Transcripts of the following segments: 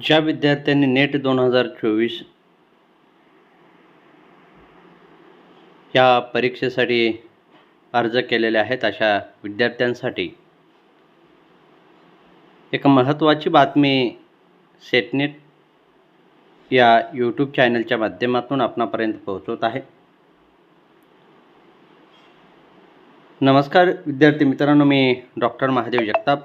ज्या विद्यार्थ्यांनी नेट दोन हजार चोवीस या परीक्षेसाठी अर्ज केलेले आहेत अशा विद्यार्थ्यांसाठी एक महत्त्वाची बातमी सेटनेट या यूट्यूब चॅनलच्या माध्यमातून आपणापर्यंत पोहोचवत आहे. नमस्कार विद्यार्थी मित्रांनो मी doctor Mahadev Jagtap.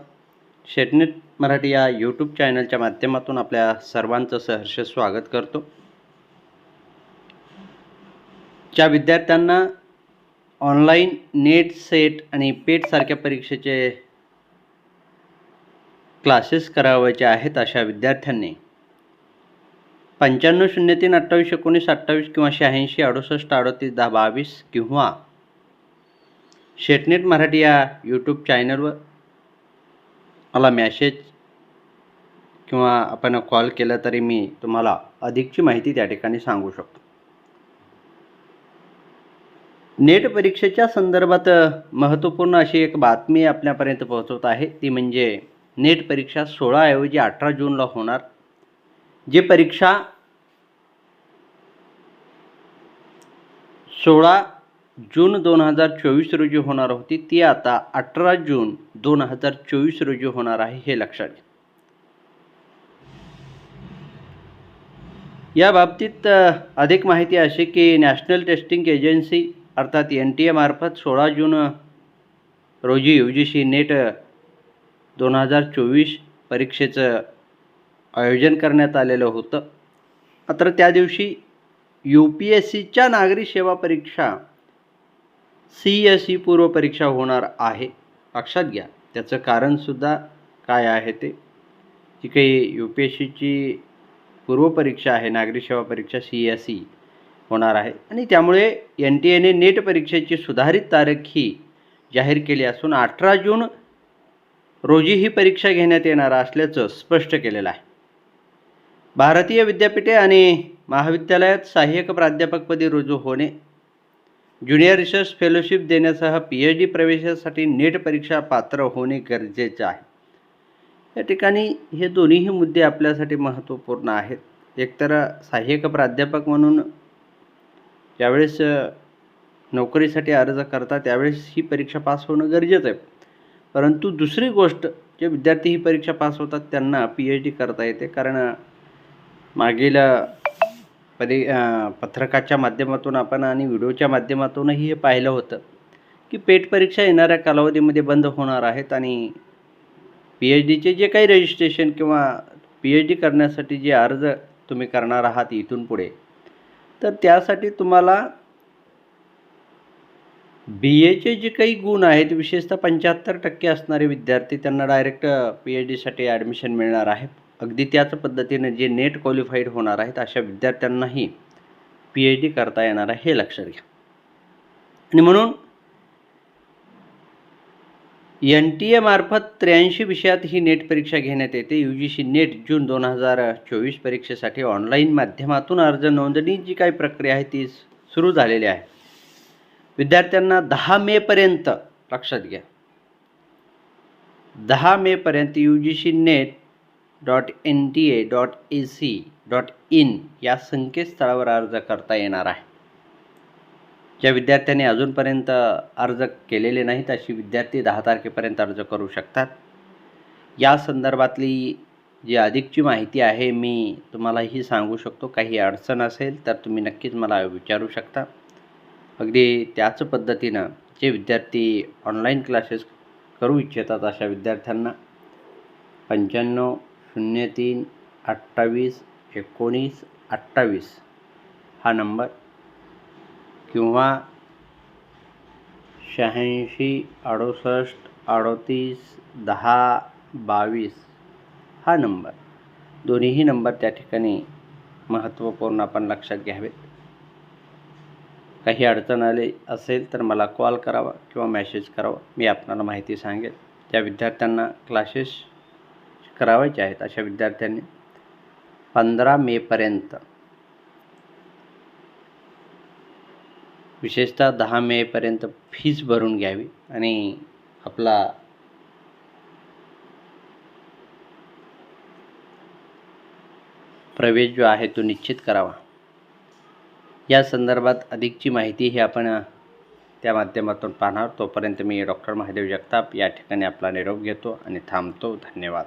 SET NET या यूट्यूब चॅनलच्या माध्यमातून आपल्या सर्वांचं सहर्ष स्वागत करतो. ज्या विद्यार्थ्यांना ऑनलाईन नेट सेट आणि पेट सारख्या परीक्षेचे क्लासेस करावायचे आहेत अशा विद्यार्थ्यांनी पंच्याण्णव शून्य तीन अठ्ठावीस एकोणीस अठ्ठावीस किंवा शहाऐंशी अडुसष्ट अडतीस दहा बावीस किंवा शेटनेट मराठी या यूट्यूब चॅनलवर मला मॅसेज किंवा आपण कॉल केला तरी मी तुम्हाला अधिकची माहिती त्या ठिकाणी सांगू शकतो. नेट परीक्षेच्या संदर्भात महत्त्वपूर्ण अशी एक बातमी आपल्यापर्यंत पोहोचवत आहे. ती म्हणजे नेट परीक्षा सोळाऐवजी अठरा जूनला होणार. जी परीक्षा सोळा जून दोन हजार चोवीस रोजी होणार होती ती आता अठरा जून दोन हजार चोवीस रोजी होणार आहे हे लक्षात घ्या. या बाबतीत अधिक माहिती अशी की नॅशनल टेस्टिंग एजन्सी अर्थात एन टी एमार्फत सोळा जून रोजी यू जी सी नेट दोन हजार चोवीस परीक्षेचं आयोजन करण्यात आलेलं होतं. मात्र त्या दिवशी यू पी एस सीच्या नागरी सेवा परीक्षा सी एस ई पूर्व परीक्षा होणार आहे. लक्षात घ्या त्याचं कारणसुद्धा काय आहे ते? जी काही यू पी एस सीची पूर्व परीक्षा आहे नागरी सेवा परीक्षा सी एस ई होणार आहे. आणि त्यामुळे एन टी एने नेट परीक्षेची सुधारित तारीख ही जाहीर केली असून अठरा जून रोजी ही परीक्षा घेण्यात येणार असल्याचं स्पष्ट केलेलं आहे. भारतीय विद्यापीठे आणि महाविद्यालयात सहाय्यक प्राध्यापकपदी रुजू होणे ज्युनियर रिसर्च फेलोशिप देण्यासह पी एच डी प्रवेशासाठी नेट परीक्षा पात्र होणे गरजेचे आहे. या ठिकाणी हे दोन्हीही मुद्दे आपल्यासाठी महत्त्वपूर्ण आहेत. एकतर सहाय्यक प्राध्यापक म्हणून ज्यावेळेस नोकरीसाठी अर्ज करता त्यावेळेस ही परीक्षा पास होणं गरजेचं आहे. परंतु दुसरी गोष्ट जे विद्यार्थी ही परीक्षा पास होतात त्यांना पी एच डी करता येते. कारण मागील अ, परी पत्रकाच्या माध्यमातून आपण आणि व्हिडिओच्या माध्यमातूनही हे पाहिलं होतं की पेट परीक्षा येणाऱ्या कालावधीमध्ये बंद होणार आहेत आणि पी एच डीचे जे काही रजिस्ट्रेशन किंवा पी एच डी करण्यासाठी जे अर्ज तुम्ही करणार आहात इथून पुढे तर त्यासाठी तुम्हाला बी एचे जे काही गुण आहेत विशेषतः पंच्याहत्तर टक्के असणारे विद्यार्थी त्यांना डायरेक्ट पी एच डीसाठी ॲडमिशन मिळणार आहे. अगदी त्याच पद्धतीने जे नेट क्वालिफाईड होणार आहेत अशा विद्यार्थ्यांनाही पी एच डी करता येणार आहे हे लक्षात घ्या. आणि म्हणून एन टी एमार्फत त्र्याऐंशी विषयात ही नेट परीक्षा घेण्यात येते. यू जी सी नेट जून दोन हजार चोवीस परीक्षेसाठी ऑनलाईन माध्यमातून अर्ज नोंदणी जी काही प्रक्रिया आहे ती सुरू झालेली आहे. विद्यार्थ्यांना दहा मेपर्यंत लक्षात घ्या दहा मेपर्यंत U G C NET dot N T A dot A C dot in या संकेतस्थळावर अर्ज करता येणार आहे. ज्या विद्यार्थ्यांनी अजूनपर्यंत अर्ज केलेले नाहीत अशी विद्यार्थी दहा तारखेपर्यंत अर्ज करू शकतात. या संदर्भातली जी अधिकची माहिती आहे मी तुम्हालाही सांगू शकतो. काही अडचण असेल तर तुम्ही नक्कीच मला विचारू शकता. अगदी त्याच पद्धतीनं जे विद्यार्थी ऑनलाईन क्लासेस करू इच्छितात अशा विद्यार्थ्यांना पंच्याण्णव शून्य तीन अठ्ठावीस एकोणीस अठ्ठावीस हा नंबर. किंवा शहाऐंशी अडुसष्ट अडतीस दहा बावीस हा नंबर. दोन्हीही नंबर त्या ठिकाणी महत्त्वपूर्ण आपण लक्षात घ्यावेत. काही अडचण आली असेल तर मला कॉल करावा किंवा मॅसेज करावा. मी आपणाला माहिती सांगेल. त्या विद्यार्थ्यांना क्लासेस करावायचे आहेत अशा विद्यार्थ्यांनी. पंधरा मेपर्यंत विशेषतः दहा मेपर्यंत फीज भरून घ्यावी आणि आपला प्रवेश जो आहे तो निश्चित करावा. या संदर्भात अधिकची माहिती ही आपण त्या माध्यमातून पाहणार. तोपर्यंत मी डॉक्टर महादेव जगताप या ठिकाणी आपला निरोप घेतो आणि थांबतो. धन्यवाद.